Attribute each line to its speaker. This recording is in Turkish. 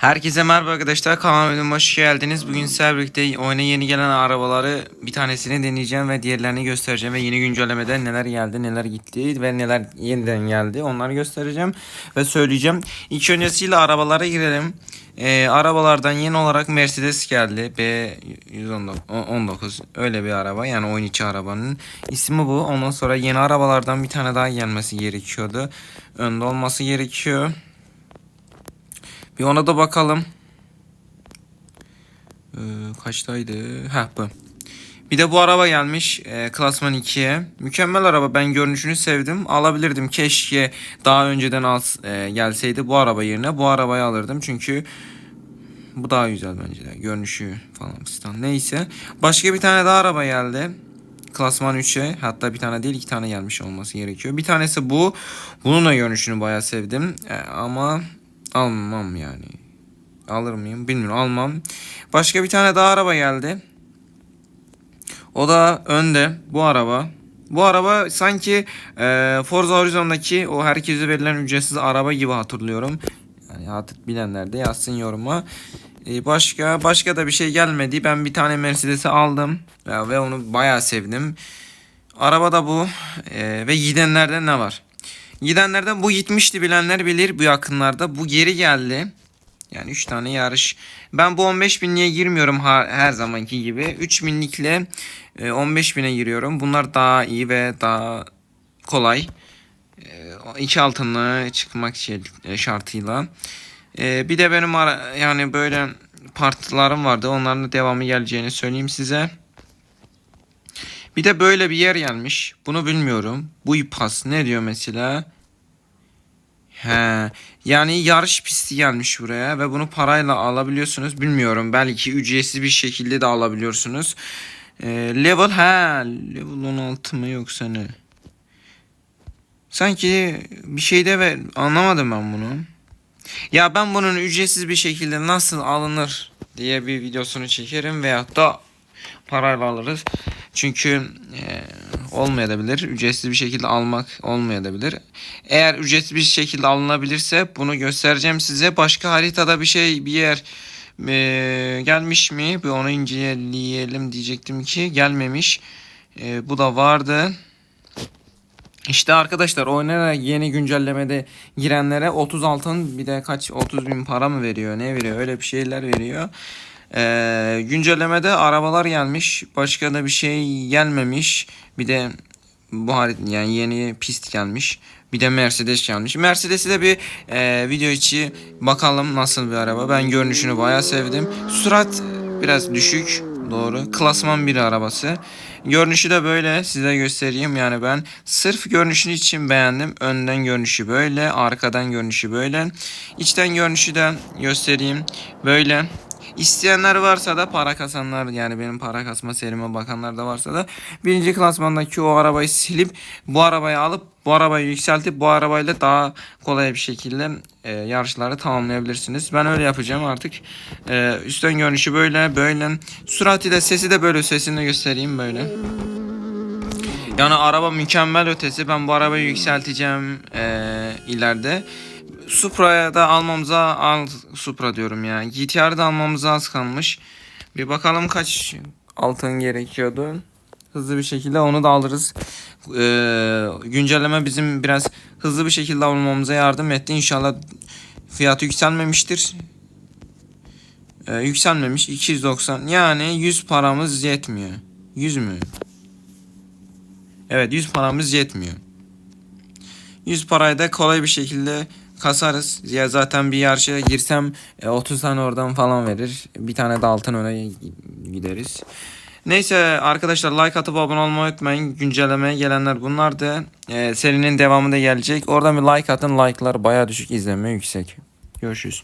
Speaker 1: Herkese merhaba arkadaşlar kanalıma hoş geldiniz. Bugün sizlerle birlikte oyuna yeni gelen arabaları bir tanesini deneyeceğim ve diğerlerini göstereceğim. Ve yeni güncellemede neler geldi neler gitti ve neler yeniden geldi onları göstereceğim ve söyleyeceğim. İlk öncesiyle arabalara girelim. Ee, arabalardan yeni olarak Mercedes geldi. B119 öyle bir araba yani oyun içi arabanın ismi bu. Ondan sonra yeni arabalardan bir tane daha gelmesi gerekiyordu. Önde olması gerekiyor. Bir ona da bakalım. Ee, kaçtaydı? Ha bu. Bir de bu araba gelmiş e, Klasman 2'ye. Mükemmel araba. Ben görünüşünü sevdim. Alabilirdim. Keşke daha önceden al, e, gelseydi bu araba yerine. Bu arabayı alırdım. Çünkü bu daha güzel bence de. Görünüşü falan fistan. Neyse. Başka bir tane daha araba geldi. Klasman 3'e hatta bir tane değil iki tane gelmiş olması gerekiyor. Bir tanesi bu. Bunun da görünüşünü bayağı sevdim. E, ama almam yani. Alır mıyım bilmiyorum almam. Başka bir tane daha araba geldi. O da önde bu araba. Bu araba sanki e, Forza Horizon'daki o herkese verilen ücretsiz araba gibi hatırlıyorum. Yani artık bilenler de yazsın yoruma. E, başka başka da bir şey gelmedi. Ben bir tane Mercedes'i aldım ya, ve onu bayağı sevdim. Araba da bu E, ve gidenlerden ne var? Gidenlerden bu gitmişti bilenler bilir bu yakınlarda. Bu geri geldi. Yani 3 tane yarış. Ben bu 15 binliğe girmiyorum her zamanki gibi. 3 binlikle e, 15 bine giriyorum. Bunlar daha iyi ve daha kolay. E, iki altınlı çıkmak şey- e, şartıyla. E, bir de benim yani böyle partilerim vardı. Onların devamı geleceğini söyleyeyim size. Bir de böyle bir yer gelmiş. Bunu bilmiyorum. Bu pas ne diyor mesela? He. Yani yarış pisti gelmiş buraya ve bunu parayla alabiliyorsunuz. Bilmiyorum. Belki ücretsiz bir şekilde de alabiliyorsunuz. Ee, level ha level 16 mı yoksa ne? Sanki bir şeyde ve anlamadım ben bunu. Ya ben bunun ücretsiz bir şekilde nasıl alınır diye bir videosunu çekerim veyahut da parayla alırız. Çünkü e, olmayabilir. Ücretsiz bir şekilde almak olmayabilir. Eğer ücretsiz bir şekilde alınabilirse bunu göstereceğim size. Başka haritada bir şey bir yer e, gelmiş mi? Bir onu inceleyelim diyecektim ki gelmemiş. E, bu da vardı. İşte arkadaşlar oyuna yeni güncellemede girenlere 30 altın bir de kaç 30 bin para mı veriyor ne veriyor öyle bir şeyler veriyor. Ee, güncellemede arabalar gelmiş başka da bir şey gelmemiş bir de bu harit yani yeni pist gelmiş bir de Mercedes gelmiş. Mercedes'i de bir e, video içi bakalım nasıl bir araba ben görünüşünü bayağı sevdim. Sürat biraz düşük doğru klasman bir arabası. Görünüşü de böyle size göstereyim yani ben sırf görünüşünü için beğendim. Önden görünüşü böyle, arkadan görünüşü böyle. İçten görünüşü de göstereyim. Böyle. İsteyenler varsa da para kasanlar yani benim para kasma serime bakanlar da varsa da birinci klasmandaki o arabayı silip bu arabayı alıp bu arabayı yükseltip bu arabayla daha kolay bir şekilde e, yarışları tamamlayabilirsiniz. Ben öyle yapacağım artık. E, üstten görünüşü böyle böyle. Sürati de sesi de böyle sesini de göstereyim böyle. Yani araba mükemmel ötesi. Ben bu arabayı yükselteceğim e, ileride. Supra'ya da almamıza al Supra diyorum ya. GTR'ı da almamıza az kalmış. Bir bakalım kaç altın gerekiyordu. Hızlı bir şekilde onu da alırız. Ee, güncelleme bizim biraz hızlı bir şekilde almamıza yardım etti. İnşallah fiyatı yükselmemiştir. Ee, yükselmemiş 290 yani 100 paramız yetmiyor. 100 mü? Evet 100 paramız yetmiyor. 100 parayı da kolay bir şekilde kasarız. Ya zaten bir yarışa girsem e, 30 tane oradan falan verir. Bir tane de altın öne gideriz. Neyse arkadaşlar like atıp abone olmayı unutmayın. Güncellemeye gelenler bunlardı. E, serinin devamı gelecek. Oradan bir like atın. Like'lar baya düşük izlenme yüksek. Görüşürüz.